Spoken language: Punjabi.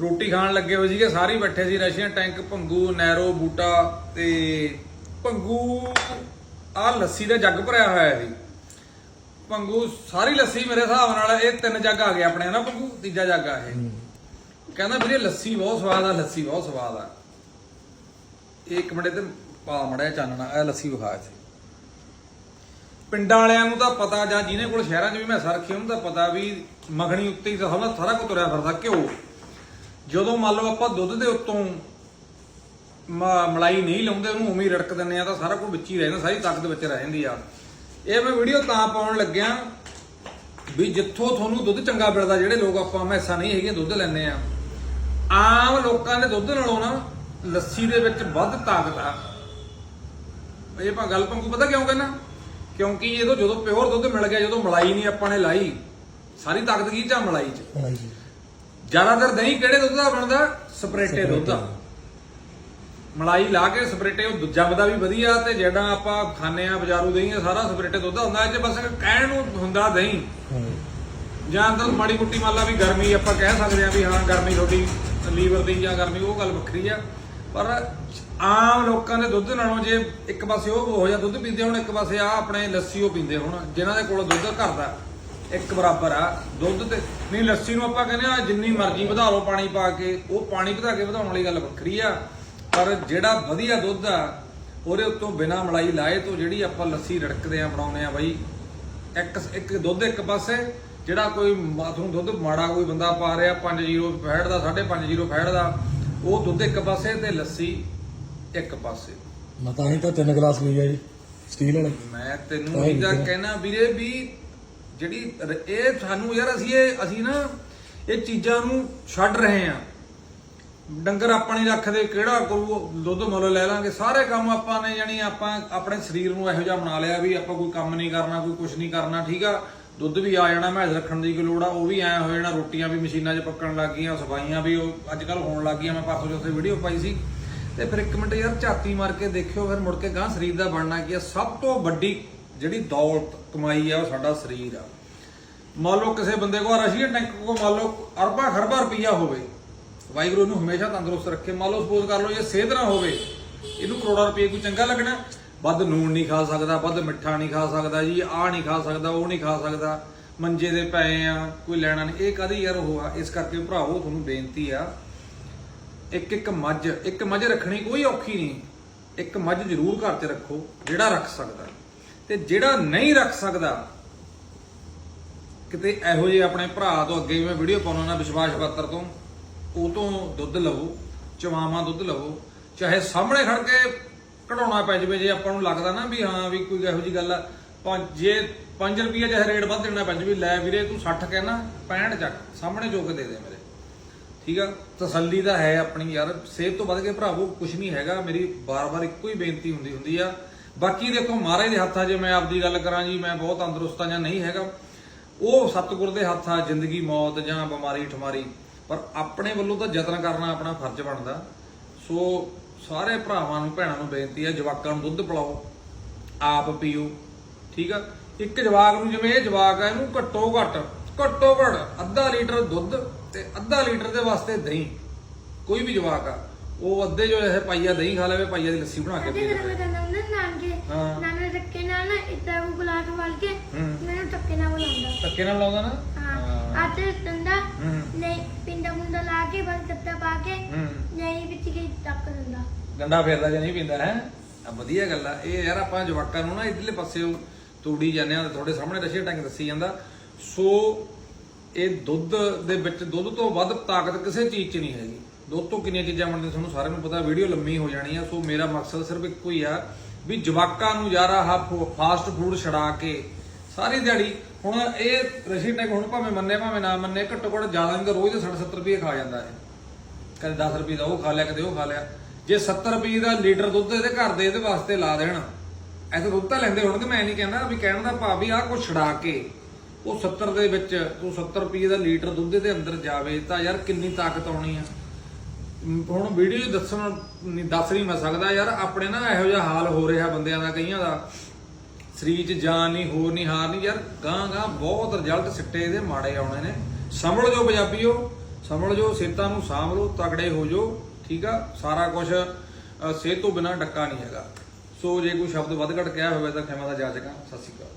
ਰੋਟੀ ਖਾਣ ਲੱਗੇ ਹੋਏ ਸੀਗੇ ਸਾਰੇ ਹੀ ਬੈਠੇ ਸੀ ਰਸ਼ੀਅਨ ਟੈਂਕ ਭੰਗੂ ਨੈਰੋ ਬੂਟਾ ਤੇ ਭੰਗੂ ਆ ਲੱਸੀ ਦਾ ਜੱਗ ਭਰਿਆ ਹੋਇਆ ਸੀ। ਭੰਗੂ ਸਾਰੀ ਲੱਸੀ ਮੇਰੇ ਹਿਸਾਬ ਨਾਲ ਇਹ ਤਿੰਨ ਜੱਗ ਆ ਗਏ ਆਪਣੇ ਨਾ ਭੰਗੂ? ਤੀਜਾ ਜੱਗ ਆ ਇਹ। ਕਹਿੰਦਾ ਵੀਰੇ ਲੱਸੀ ਬਹੁਤ ਸਵਾਦ ਆ ਲੱਸੀ ਬਹੁਤ ਸਵਾਦ ਆ। ਇਹ ਇੱਕ ਮਿੰਟ ਤੇ ਪਾ ਮੜਿਆ ਚਾਨਣਾ ਇਹ ਲੱਸੀ ਵਿਖਾ ਇੱਥੇ। ਪਿੰਡਾਂ ਵਾਲਿਆਂ ਨੂੰ ਤਾਂ ਪਤਾ ਜਾਂ ਜਿਹਨੇ ਕੋਲ ਸ਼ਹਿਰਾਂ 'ਚ ਵੀ ਮੈਂ ਰੱਖੀ ਉਹਨੂੰ ਤਾਂ ਪਤਾ ਵੀ ਮੱਖਣੀ ਉੱਤੇ ਹੀ ਤਾਂ ਸਮਝ ਸਾਰਾ ਕੁਝ ਤੁਰਿਆ ਫਿਰਦਾ ਘਿਓ। ਜਦੋਂ ਮੰਨ ਲਓ ਆਪਾਂ ਦੁੱਧ ਦੇ ਉੱਤੋਂ ਮਲਾਈ ਨਹੀਂ ਲਾਉਂਦੇ, ਉਹਨੂੰ ਉਵੇਂ ਹੀ ਰੜਕ ਦਿੰਦੇ ਆ ਤਾਂ ਸਾਰਾ ਕੁਝ ਵਿੱਚ ਹੀ ਰਹਿ ਸਾਰੀ ਤਾਕਤ ਵਿੱਚ ਰਹਿ ਜਾਂਦੀ ਆ। ਇਹ ਮੈਂ ਵੀਡੀਓ ਤਾਂ ਪਾਉਣ ਲੱਗਿਆ ਵੀ ਜਿੱਥੋਂ ਤੁਹਾਨੂੰ ਦੁੱਧ ਚੰਗਾ ਮਿਲਦਾ, ਜਿਹੜੇ ਲੋਕ ਆਪਾਂ ਮੈਸਾਂ ਨਹੀਂ ਹੈਗੀਆਂ, ਦੁੱਧ ਲੈਂਦੇ ਆ ਆਮ ਲੋਕਾਂ ਦੇ ਦੁੱਧ ਨਾਲੋਂ ਨਾ ਲੱਸੀ ਦੇ ਵਿੱਚ ਵੱਧ ਤਾਕਤ ਆ। ਇਹ ਆਪਾਂ ਗੱਲ ਪੰਗੂ ਪਤਾ ਕਿਉਂ ਕਹਿੰਦਾ? ਕਿਉਂਕਿ ਜਦੋਂ ਜਦੋਂ ਪਿਓਰ ਦੁੱਧ ਮਿਲ ਗਿਆ, ਜਦੋਂ ਮਲਾਈ ਨਹੀਂ ਆਪਾਂ ਨੇ ਲਾਈ, ਸਾਰੀ ਤਾਕਤ ਕੀ ਚਾ? ਮਲਾਈ ਚ। ਜ਼ਿਆਦਾਤਰ ਦਹੀਂ ਕਿਹੜੇ ਦੁੱਧ ਦਾ ਬਣਦਾ? ਸਪਰੇਟੇ ਦੁੱਧ ਦਾ। ਮਲਾਈ ਲਾ ਕੇ ਸਪਰੇਟੇ ਉਹ ਜੰਮਦਾ ਵੀ ਵਧੀਆ ਤੇ ਜਿਹੜਾ ਆਪਾਂ ਖਾਂਦੇ ਆ ਬਾਜ਼ਾਰੂ ਦਹੀਂ ਇਹ ਸਾਰਾ ਸਪਰੇਟੇ ਦੁੱਧ ਦਾ ਹੁੰਦਾ। ਇਹ ਬਸ ਕਹਿਣ ਨੂੰ ਹੁੰਦਾ ਦਹੀਂ। ਜਾਂ ਅੰਦਰ ਮਾੜੀ ਮੁੱਟੀ ਮੰਨ ਲਾ ਵੀ ਗਰਮੀ ਆਪਾਂ ਕਹਿ ਸਕਦੇ ਆ ਵੀ ਹਾਂ ਗਰਮੀ ਤੁਹਾਡੀ ਲੀਵਰ ਦੀ ਜਾਂ ਗਰਮੀ ਉਹ ਗੱਲ ਵੱਖਰੀ ਆ। ਪਰ ਆਮ ਲੋਕਾਂ ਦੇ ਦੁੱਧ ਨਾਲੋਂ ਜੇ ਇੱਕ ਪਾਸੇ ਉਹ ਹੋ ਜਾ ਦੁੱਧ ਪੀਂਦੇ ਹੁਣ ਇੱਕ ਪਾਸੇ ਆ ਆਪਣੇ ਲੱਸੀ ਉਹ ਪੀਂਦੇ ਹੁਣ ਜਿਨ੍ਹਾਂ ਦੇ ਕੋਲ ਦੁੱਧ ਘਰ ਦਾ ਇੱਕ ਬਰਾਬਰ ਆ। ਦੁੱਧ ਤੇ ਨਹੀਂ ਲੱਸੀ ਨੂੰ ਆਪਾਂ ਕਹਿੰਦੇ ਆ ਜਿੰਨੀ ਮਰਜ਼ੀ ਵਧਾ ਲਓ ਪਾਣੀ ਪਾ ਕੇ ਉਹ ਪਾਣੀ ਵਧਾ ਕੇ ਵਧਾਉਣ ਵਾਲੀ ਗੱਲ ਵੱਖਰੀ ਆ। ਪਰ ਜਿਹੜਾ ਵਧੀਆ ਦੁੱਧ ਆ ਉਹਦੇ ਉੱਤੋਂ ਬਿਨਾ ਮਲਾਈ ਲਾਏ ਤੋਂ ਜਿਹੜੀ ਆਪਾਂ ਲੱਸੀ ਰੜਕਦੇ ਆ ਬਣਾਉਂਦੇ ਆ ਬਾਈ ਇੱਕ ਇੱਕ ਦੁੱਧ ਇੱਕ ਪਾਸੇ ਜਿਹੜਾ ਕੋਈ ਬਾਥਰੂਮ ਦੁੱਧ ਮਾੜਾ ਕੋਈ ਬੰਦਾ ਪਾ ਰਿਹਾ 5-0 ਫੈਟ ਦਾ 5.5 ਫੈਟ ਦਾ ਉਹ ਦੁੱਧ ਇੱਕ ਪਾਸੇ ਤੇ ਲੱਸੀ ਇੱਕ ਪਾਸੇ। ਮੈਂ ਤਾਂ ਹੀ ਤਾਂ ਤਿੰਨ ਗਲਾਸ ਲਈ ਆ ਜੀ ਸਟੀਲ ਵਾਲੇ। ਮੈਂ ਤੈਨੂੰ ਇਹ ਤਾਂ ਕਹਿਣਾ ਵੀਰੇ ਵੀ ਜਿਹੜੀ ਰ- ਇਹ ਸਾਨੂੰ ਯਾਰ ਅਸੀਂ ਇਹ ਅਸੀਂ ਨਾ ਇਹ ਚੀਜ਼ਾਂ ਨੂੰ ਛੱਡ ਰਹੇ ਆ ਡੰਗਰ ਆਪਾਂ ਨਹੀਂ ਰੱਖਦੇ, ਕਿਹੜਾ ਕਰੂ ਦੁੱਧ ਮੁੱਲ ਲੈ ਲਾਂਗੇ। ਸਾਰੇ ਕੰਮ ਆਪਾਂ ਨੇ ਜਾਣੀ ਆਪਾਂ ਆਪਣੇ ਸਰੀਰ ਨੂੰ ਇਹੋ ਜਿਹਾ ਬਣਾ ਲਿਆ ਵੀ ਆਪਾਂ ਕੋਈ ਕੰਮ ਨਹੀਂ ਕਰਨਾ, ਕੋਈ ਕੁਝ ਨਹੀਂ ਕਰਨਾ, ਠੀਕ ਆ? ਦੁੱਧ ਵੀ ਆ ਜਾਣਾ, ਮੈਸ ਰੱਖਣ ਦੀ ਕੋਈ ਲੋੜ ਆ, ਉਹ ਵੀ ਐ ਹੋ ਜਾਣਾ, ਰੋਟੀਆਂ ਵੀ ਮਸ਼ੀਨਾਂ 'ਚ ਪੱਕਣ ਲੱਗ ਗਈਆਂ, ਸਫਾਈਆਂ ਵੀ ਉਹ ਅੱਜ ਕੱਲ ਹੋਣ ਲੱਗ ਗਈਆਂ, ਮੈਂ ਪਰਸੋਂ ਚੌਥੇ ਵੀਡੀਓ ਪਾਈ ਸੀ। ਤੇ ਫਿਰ ਇੱਕ ਮਿੰਟ ਯਾਰ ਝਾਤੀ ਮਾਰ ਕੇ ਦੇਖਿਓ, ਫਿਰ ਮੁੜ ਕੇ ਗਾਂ ਸਰੀਰ ਦਾ ਬਣਨਾ ਕੀ ਆ? ਸਭ ਤੋਂ ਵੱਡੀ ਜਿਹੜੀ ਦੌਲਤ ਕਮਾਈ ਆ, ਉਹ ਸਾਡਾ ਸਰੀਰ ਆ। ਮੰਨ ਲਓ ਕਿਸੇ ਬੰਦੇ ਕੋਲ ਰਸ਼ੀਅਨ ਟੈਂਕ ਕੋਲ ਮੰਨ ਲਓ ਅਰਬਾਂ ਖਰਬਾਂ ਰੁਪਈਆ ਹੋਵੇ, ਵਾਹਿਗੁਰੂ ਇਹਨੂੰ ਹਮੇਸ਼ਾ ਤੰਦਰੁਸਤ ਰੱਖੇ। ਮੰਨ ਲਓ ਸਪੋਜ਼ ਕਰ ਲਓ ਜੇ ਸਿਹਤ ਨਾ ਹੋਵੇ, ਇਹਨੂੰ ਕਰੋੜਾਂ ਰੁਪਏ ਕੋਈ ਚੰਗਾ ਲੱਗਣਾ। ਵੱਧ ਨੂਣ ਨਹੀਂ ਖਾ ਸਕਦਾ, ਵੱਧ ਮਿੱਠਾ ਨਹੀਂ ਖਾ ਸਕਦਾ ਜੀ, ਆਹ ਨਹੀਂ ਖਾ ਸਕਦਾ, ਉਹ ਨਹੀਂ ਖਾ ਸਕਦਾ, ਮੰਜੇ ਦੇ ਪਏ ਆ, ਕੋਈ ਲੈਣਾ ਨਹੀਂ। ਇਹ ਕਦੀ ਯਾਰ ਉਹ ਆ? ਇਸ ਕਰਕੇ ਭਰਾਵੋ ਤੁਹਾਨੂੰ ਬੇਨਤੀ ਆ, ਇੱਕ ਇੱਕ ਮੱਝ ਇੱਕ ਮੱਝ ਰੱਖਣੀ ਕੋਈ ਔਖੀ ਨਹੀਂ। ਇੱਕ ਮੱਝ ਜ਼ਰੂਰ ਘਰ 'ਚ ਰੱਖੋ, ਜਿਹੜਾ ਰੱਖ ਸਕਦਾ। ਤੇ ਜਿਹੜਾ ਨਹੀਂ ਰੱਖ ਸਕਦਾ, ਕਿਤੇ ਇਹੋ ਜਿਹੇ ਆਪਣੇ ਭਰਾ ਤੋਂ ਅੱਗੇ ਵੀ ਮੈਂ ਵੀਡੀਓ ਪਾਉਣਾ ਨਾ ਵਿਸ਼ਵਾਸ ਪਾਤਰ ਤੋਂ, ਉਹ ਤੋਂ ਦੁੱਧ ਲਵੋ, ਚਵਾਵਾਂ ਦੁੱਧ ਲਵੋ, ਚਾਹੇ ਸਾਹਮਣੇ ਖੜ ਕੇ ਕਢਾਉਣਾ ਪੈ ਜਾਵੇ, ਜੇ ਆਪਾਂ ਨੂੰ ਲੱਗਦਾ ਨਾ ਵੀ ਹਾਂ, ਵੀ ਕੋਈ ਇਹੋ ਜੀ ਗੱਲ ਆ ਪੰਜ- ਜੇ 5 ਰੁਪਏ ਚਾਹੇ ਰੇਟ ਵੱਧ ਦੇਣਾ ਪੈ ਜਾਵੇ ਲੈ ਵੀਰੇ ਤੂੰ 60 ਕਹਿਣਾ 65 ਚੱਕ, ਸਾਹਮਣੇ ਜੋ ਕੇ ਦੇ ਦੇ ਮੇਰੇ। ਠੀਕ ਆ? ਤਸੱਲੀ ਤਾਂ ਹੈ ਆਪਣੀ ਯਾਰ ਸਿਹਤ ਤੋਂ ਵੱਧ ਕੇ ਭਰਾਵੋ ਕੁਝ ਨਹੀਂ ਹੈਗਾ, ਮੇਰੀ ਬਾਰ-ਬਾਰ ਇੱਕੋ ਹੀ ਬੇਨਤੀ ਹੁੰਦੀ ਹੁੰਦੀ ਆ ਬਾਕੀ ਦੇਖੋ ਮਹਾਰਾਜ ਦੇ ਹੱਥਾਂ ਜੇ ਮੈਂ ਆਪਦੀ ਗੱਲ ਕਰਾਂ ਜੀ, ਮੈਂ ਬਹੁਤ ਤੰਦਰੁਸਤ ਆ ਜਾਂ ਨਹੀਂ ਹੈਗਾ, ਉਹ ਸਤਿਗੁਰ ਦੇ ਹੱਥ ਆ ਜ਼ਿੰਦਗੀ, ਮੌਤ ਜਾਂ ਬਿਮਾਰੀ, ਠਮਾਰੀ, ਪਰ ਆਪਣੇ ਵੱਲੋਂ ਤਾਂ ਯਤਨ ਕਰਨਾ ਆਪਣਾ ਫਰਜ਼ ਬਣਦਾ। ਸੋ ਸਾਰੇ ਭਰਾਵਾਂ ਨੂੰ, ਭੈਣਾਂ ਨੂੰ ਬੇਨਤੀ ਹੈ, ਜਵਾਕਾਂ ਨੂੰ ਦੁੱਧ ਪਿਲਾਓ, ਆਪ ਪੀਓ, ਠੀਕ ਆ? ਇੱਕ ਜਵਾਕ ਨੂੰ ਜਿਵੇਂ ਇਹ ਜਵਾਕ ਆ, ਇਹਨੂੰ ਘੱਟੋ ਘੱਟ ਘੱਟੋ ਘੱਟ ਅੱਧਾ ਲੀਟਰ ਦੁੱਧ ਤੇ ਅੱਧਾ ਲੀਟਰ ਦੇ ਵਾਸਤੇ ਦਹੀਂ, ਕੋਈ ਵੀ ਜਵਾਕ ਆ। ਉਹ ਅੱਧੇ ਜੋ ਇਹ ਪਾਈਆ ਦਹੀਂ ਖਾ ਲਵੇ ਪਾਈਆ ਦੀ ਲੱਸੀ ਬਣਾ ਕੇ ਪੀ ਅਜੇ ਲਵੇ। ਮੇਰਾ ਨਾਮ ਨਾ ਨਾਨਕੇ ਹਾਂ। ਨਾਨੇ ਧੱਕੇ ਨਾਲ ਨਾ ਇਦਾਂ ਉਹ ਗੁਲਾਟ ਵਾਲ ਕੇ ਹੂੰ। ਮੈਨੂੰ ਧੱਕੇ ਨਾਲ ਬੁਲਾਉਂਦਾ। ਧੱਕੇ ਨਾਲ ਲਾਉਂਦਾ ਨਾ? ਹਾਂ। ਅੱਜ ਹੂੰ। ਨਹੀਂ ਪਿੰਡਾ ਮੁੰਡਾ ਲਾ ਕੇ ਬਸ ਕੱਤਾ ਪਾ ਕੇ ਹੂੰ। ਨਹੀਂ ਵਿੱਚ ਕੇ ਟੱਕ ਦਿੰਦਾ। ਗੰਡਾ ਫੇਰਦਾ ਜਾਂ ਨਹੀਂ ਪੀਂਦਾ ਹੈ? ਆ ਵਧੀਆ ਗੱਲ ਆ। ਇਹ ਯਾਰ ਆਪਾਂ ਜਵਾਕਾਂ ਨੂੰ ਨਾ ਇਧਰਲੇ ਪਾਸੇ ਤੂੜੀ ਜਾਂਦੇ ਆ ਤੁਹਾਡੇ ਸਾਹਮਣੇ ਰਸ਼ੀਆ ਟੰਗ ਦੱਸੀ ਜਾਂਦਾ। ਸੋ ਇਹ ਦੁੱਧ ਦੇ ਵਿੱਚ ਦੁੱਧ ਤੋਂ ਵੱਧ ਤਾਕਤ ਕਿਸੇ ਚੀਜ਼ 'ਚ ਨਹੀਂ ਹੈਗੀ। ਦੁੱਧ ਤੋਂ ਕਿੰਨੀਆਂ ਚੀਜ਼ਾਂ ਬਣਦੀਆਂ ਤੁਹਾਨੂੰ ਸਾਰਿਆਂ ਨੂੰ ਪਤਾ, ਵੀਡੀਓ ਲੰਮੀ ਹੋ ਜਾਣੀ ਆ, ਸੋ ਮੇਰਾ ਮਕਸਦ ਸਿਰਫ ਇੱਕੋ ਹੀ ਆ ਵੀ ਜਵਾਕਾਂ ਨੂੰ ਯਾਰ ਆਹ ਫਾਸਟ ਫੂਡ ਛਡਾ ਕੇ ਸਾਰੀ ਦਿਹਾੜੀ, ਹੁਣ ਇਹ ਰਸ਼ੀ ਟੈਕ ਹੁਣ ਭਾਵੇਂ ਮੰਨੇ, ਭਾਵੇਂ ਨਾ ਮੰਨੇ, ਘੱਟੋ ਘੱਟ ਜ਼ਿਆਦਾ ਨਹੀਂ ਤਾਂ ਰੋਜ਼ ਦੇ 60 70 ਰੁਪਏ ਖਾ ਜਾਂਦਾ ਹੈ ਕਦੇ 10 ਰੁਪਏ ਦਾ ਉਹ ਖਾ ਲਿਆ, ਕਦੇ ਉਹ ਖਾ ਲਿਆ। ਜੇ 70 ਰੁਪਏ ਦਾ ਲੀਟਰ ਦੁੱਧ ਇਹਦੇ ਘਰ ਦੇ, ਇਹਦੇ ਵਾਸਤੇ ਲਾ ਦੇਣ ਐਸੇ ਦੁੱਧ ਤਾਂ ਲੈਂਦੇ ਹੋਣਗੇ, ਮੈਂ ਨਹੀਂ ਕਹਿੰਦਾ ਵੀ ਕਹਿਣ ਦਾ ਭਾਵ ਵੀ ਆਹ ਕੁਛ ਛਡਾ ਕੇ ਉਹ 70 ਦੇ ਵਿੱਚ, ਉਹ 70 ਰੁਪਏ ਦਾ ਲੀਟਰ ਦੁੱਧ ਦੇ ਅੰਦਰ ਜਾਵੇ ਤਾਂ ਯਾਰ ਕਿੰਨੀ ਤਾਕਤ ਆਉਣੀ ਆ। ਹੁਣ ਵੀਡੀਓ ਦੱਸਣ ਨਹੀਂ ਦੱਸ ਨਹੀਂ ਮੈਂ ਸਕਦਾ ਯਾਰ, ਆਪਣੇ ਨਾ ਇਹੋ ਜਿਹਾ ਹਾਲ ਹੋ ਰਿਹਾ ਬੰਦਿਆਂ ਦਾ, ਕਈਆਂ ਦਾ। ਸਰੀਰ 'ਚ ਜਾਨ ਨਹੀਂ, ਹੋਰ ਨਹੀਂ, ਹਾਰ ਨਹੀਂ। ਯਾਰ ਗਾਂ ਗਾਂ ਬਹੁਤ ਰਿਜ਼ਲਟ ਸਿੱਟੇ ਇਹਦੇ ਮਾੜੇ ਆਉਣੇ ਨੇ। ਸੰਭਲ ਜੋ ਪੰਜਾਬੀਓ, ਸੰਭਲ ਜੋ ਸਿਹਤਾਂ ਨੂੰ ਸਾਂਭ ਲਓ ਤਗੜੇ ਹੋ ਜੋ ਠੀਕ ਆ? ਸਾਰਾ ਕੁਝ ਸਿਹਤ ਤੋਂ ਬਿਨਾ ਡੱਕਾ ਨਹੀਂ ਹੈਗਾ। ਸੋ ਜੇ ਕੋਈ ਸ਼ਬਦ ਵੱਧ ਘੱਟ ਕਿਹਾ ਹੋਵੇ ਤਾਂ ਖਿਮਾ ਦਾ ਜਾਚਕਾਂ ਸਤਿ ਸ਼੍ਰੀ ਅਕਾਲ।